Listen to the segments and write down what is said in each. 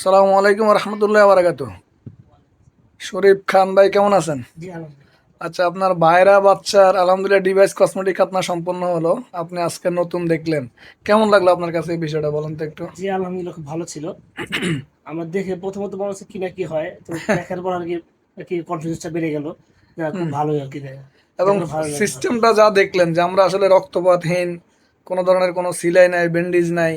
সালামু আলাইকুম রহমতুল্লাহ বারাকাত শরীফ খান ভাই কেমন আছেন? জি আচ্ছা আপনার ভাইরা বাচ্চার আলহামদুলিল্লাহ ডিভাইস কসমেটিক আপনার সম্পন্ন হলো আপনি আজকে নতুন দেখলেন। কেমন লাগল আপনার কাছে এই বিষয়টা বলেন তো একটু? জি আলহামদুলিল্লাহ খুব ভালো ছিল। আমার দেখে প্রথমত মনে হচ্ছে কি না কি হয় তো দেখার পর আর কি কি কনফিডেন্সটা বেড়ে গেল। খুব ভালোই আর কি। এবং। সিস্টেমটা যা দেখলেন যে আমরা আসলে রক্তপাতহীন কোনো ধরনের কোনো সিলাই নাই ব্যান্ডেজ নাই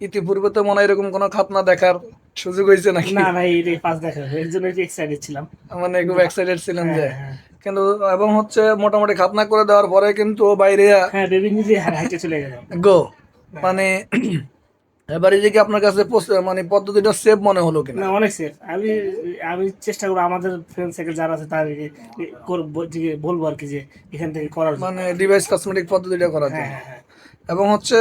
ইতিপূর্বে তো মনে এরকম কোনো খাতনা দেখার সুযোগ হয়েছে নাকি? না ভাই এটা পাস দেখা। এর জন্য একটু এক্সাইটেড ছিলাম। মানে খুব এক্সাইটেড ছিলেন যে হ্যাঁ, হ্যাঁ। কিন্তু এবং হচ্ছে মোটামুটি খাতনা করে দেওয়ার পরে কিন্তু ও বাইরে হ্যাঁ বেবি নিজে হাইটে চলে গেল। গো মানে এবারে যে কি আপনার কাছে মানে পদ্ধতিটা সেফ মনে হলো কিনা? না অনেক সেফ আমি আমি চেষ্টা করব আমাদের ফ্রেন্ড সার্কেল যারা আছে তাদেরকে করব বলব আর কি যে এখান থেকে করার মানে ডিভাইস কসমেটিক পদ্ধতিটা করার হ্যাঁ জন্য। হ্যাঁ হ্যাঁ। এবং হচ্ছে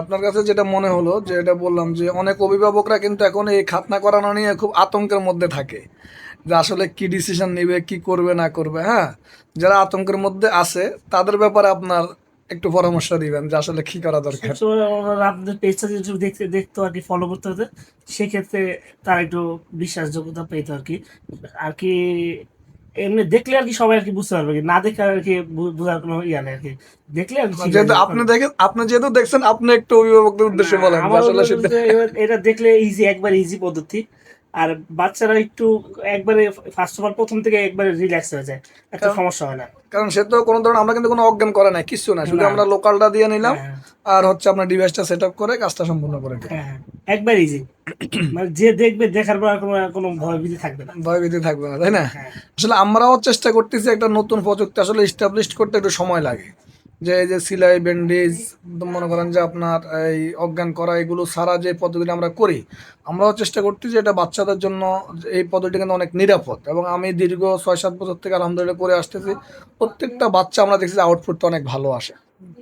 আপনার কাছে যেটা মনে হলো, যে এটা বললাম যে অনেক অভিভাবকরা কিন্তু এখন এই খাতনা করানো নিয়ে খুব আতঙ্কের মধ্যে থাকে। যে আসলে কি ডিসিশন নেবে, কি করবে, না করবে হ্যাঁ? যারা আতঙ্কের মধ্যে আছে, তাদের ব্যাপারে আপনার একটু পরামর্শ দিবেন যে আসলে কি করা দরকার। আপনাদের পেজটা যদি দেখতে, দেখতো আর কি ফলো করতে হতো সেক্ষেত্রে তার একটু বিশ্বাসযোগ্যতা পেতো আর কি। আর কি এমনি দেখলে আর কি সবাই আর কি বুঝতে পারবে না দেখে আর কি বোঝার কোনো ইয়া নেই আর কি দেখলে আর কি যেহেতু। আপনি দেখেন আপনি যেহেতু দেখছেন আপনি একটু অভিভাবকদের উদ্দেশ্যে বলেন আসলে এটা দেখলে ইজি একবার ইজি পদ্ধতি আর বাচ্চারা একটু একবারে ফার্স্ট অফ অল প্রথম থেকে একবারে রিল্যাক্স হয়ে যায় একটা সমস্যা হয় না। কারণ সে তো কোনো ধরনের আমরা কিন্তু কোনো অজ্ঞান করে নাই কিছু না শুধু আমরা লোকালটা দিয়ে নিলাম হ্যাঁ, আর হচ্ছে আপনার ডিভাইসটা সেট আপ করে কাজটা সম্পূর্ণ করে দিই হ্যাঁ, একবার ইজি মানে যে দেখবে দেখার পর কোনো কোনো ভয় ভীতি থাকবে না। ভয়ভীতি থাকবে না তাই না? হ্যাঁ। আসলে আমরাও চেষ্টা করতেছি একটা নতুন প্রযুক্তি আসলে ইস্টাবলিশ করতে একটু সময় লাগে। যে, এই যে সিলাই, ব্যান্ডেজ, মনে করেন যে আপনার এই অজ্ঞান করা, এগুলো সারা যে পদ্ধতিটা আমরা করি, আমরাও চেষ্টা করছি যে এটা বাচ্চাদের জন্য এই পদ্ধতি কিন্তু অনেক নিরাপদ। এবং আমি দীর্ঘ ছয় সাত বছর থেকে আলহামদুলিল্লাহ করে আসতেছি। প্রত্যেকটা বাচ্চা আমরা দেখছি আউটপুটটা অনেক ভালো আসে।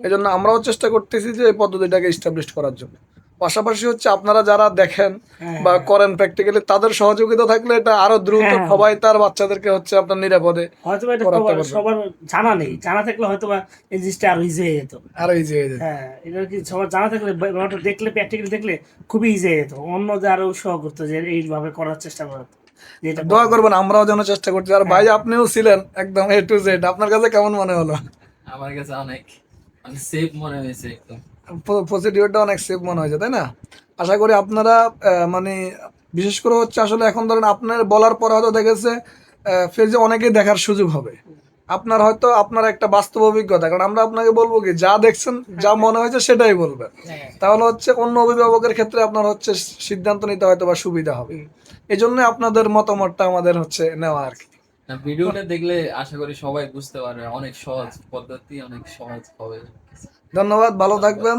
এই জন্য আমরাও চেষ্টা করতেছি যে এই পদ্ধতিটাকে ইস্টাবলিশ করার জন্য। পাশাপাশি হচ্ছে আপনারা যারা দেখেন হ্যাঁ, বা করেন প্র্যাকটিক্যালি তাদের সহযোগিতা থাকলে এটা আরও দ্রুত হ্যাঁ। সবাই তার বাচ্চাদেরকে হচ্ছে আপনার নিরাপদে হয়তো এটা সবার জানা নেই। জানা থাকলে হয়তো বা এই জিনিসটা আরও ইজি হয়ে যেত। আরও ইজি হয়ে যায় হ্যাঁ এটা কি সবার জানা থাকলে ব্যাপারটা দেখলে প্র্যাকটিক্যালি দেখলে খুবই ইজি হয়ে যেত। অন্য যে আরও উৎসাহ করতো যে এইভাবে করার চেষ্টা এটা দোয়া করবেন আমরাও যেন চেষ্টা করছি আর ভাই আপনিও ছিলেন একদম এ টু জেড আপনার কাছে কেমন মনে হলো? আমার কাছে অনেক। সেফ মনে হয়েছে একদম। প্রসিডিওরটা অনেক সেফ মনে হয়েছে তাই না? আশা করি আপনারা মানে বিশেষ করে হচ্ছে আসলে এখন ধরেন আপনার বলার পরে হয়তো দেখেছে ফেজে অনেকেই দেখার সুযোগ হবে। আপনার হয়তো আপনার একটা বাস্তব অভিজ্ঞতা কারণ আমরা আপনাকে বলব কি যা দেখছেন যা মনে হয়েছে সেটাই বলবেন। হ্যাঁ, তাহলে হচ্ছে অন্য অভিভাবকের ক্ষেত্রে আপনার হচ্ছে সিদ্ধান্ত নিতে হয়তো বা সুবিধা হবে। এই জন্য আপনাদের মতামতটা আমাদের হচ্ছে নেওয়া আর কি। না ভিডিওটা দেখলে আশা করি সবাই বুঝতে পারবে অনেক সহজ পদ্ধতি অনেক সহজ হবে। ধন্যবাদ ভালো থাকবেন।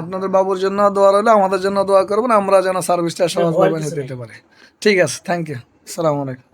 আপনাদের বাবুর জন্য দোয়া রইল আমাদের জন্য দোয়া করবেন আমরা যেন সার্ভিসটা সহজভাবে নিতে পারি। ঠিক আছে থ্যাংক ইউ আসসালামু আলাইকুম।